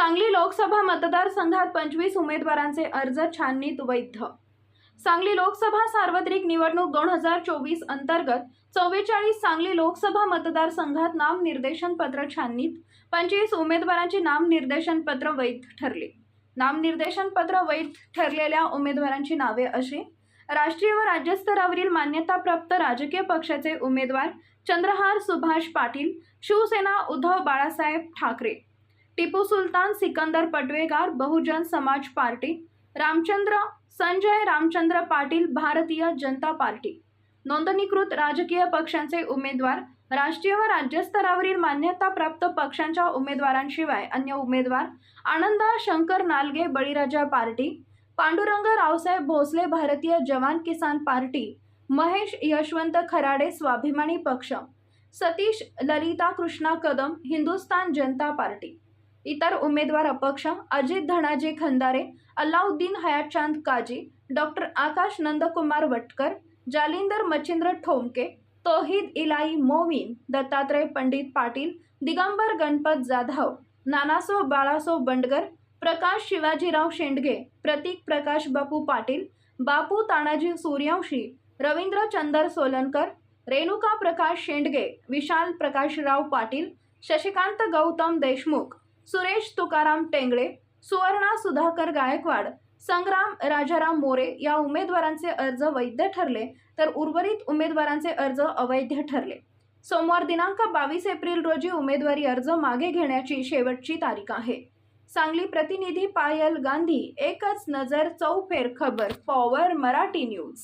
सांगली लोकसभा मतदारसंघात पंचवीस उमेदवारांचे अर्ज छाननीत वैध सांगली लोकसभा सार्वत्रिक निवडणूक दोन हजार चोवीस अंतर्गत चव्वेचाळीस सांगली लोकसभा मतदारसंघात नामनिर्देशन पत्र छाननीत पंचवीस उमेदवारांची नामनिर्देशन पत्र वैध ठरले. नामनिर्देशन पत्र वैध ठरलेल्या उमेदवारांची नावे अशी राष्ट्रीय व राज्यस्तरावरील मान्यताप्राप्त राजकीय पक्षाचे उमेदवार चंद्रहार सुभाष पाटील शिवसेना उद्धव बाळासाहेब ठाकरे टिपू सुलतान सिकंदर पटवेगार बहुजन समाज पार्टी रामचंद्र संजय रामचंद्र पाटील भारतीय जनता पार्टी. नोंदणीकृत राजकीय पक्षांचे उमेदवार राष्ट्रीय व राज्यस्तरावरील मान्यताप्राप्त पक्षांच्या उमेदवारांशिवाय अन्य उमेदवार आनंद शंकर नालगे बळीराजा party Pandurang Raosaheb Bhosale Bharatiya Jawan Kisan party Mahesh Yashwant Kharade Swabhimani Paksha Satish Lalita Krishna Kadam Hindustan Janata party. इतर उमेदवार अपक्ष अजित धनाजी खंदारे अल्लाउद्दीन हयातचांद काजी डॉक्टर आकाश नंदकुमार वटकर जालिंदर मच्छिंद्र ठोमके तोहिद इलाई मोमीन दत्तात्रय पंडित पाटील दिगंबर गणपत जाधव नानासो बाळासो बंडगर प्रकाश शिवाजीराव शेंडगे प्रतीक प्रकाश बापू पाटील बापू तानाजी सूर्यवंशी रवींद्र चंदर सोलनकर रेणुका प्रकाश शेंडगे विशाल प्रकाशराव पाटील शशिकांत गौतम देशमुख सुरेश तुकाराम टेंगळे सुवर्णा सुधाकर गायकवाड संग्राम राजाराम मोरे या उमेदवारांचे अर्ज वैध ठरले तर उर्वरित उमेदवारांचे अर्ज अवैध ठरले. सोमवार दिनांक बावीस एप्रिल रोजी उमेदवारी अर्ज मागे घेण्याची शेवटची तारीख आहे. सांगली प्रतिनिधी पायल गांधी एकच नजर चौफेर खबर पॉवर मराठी न्यूज.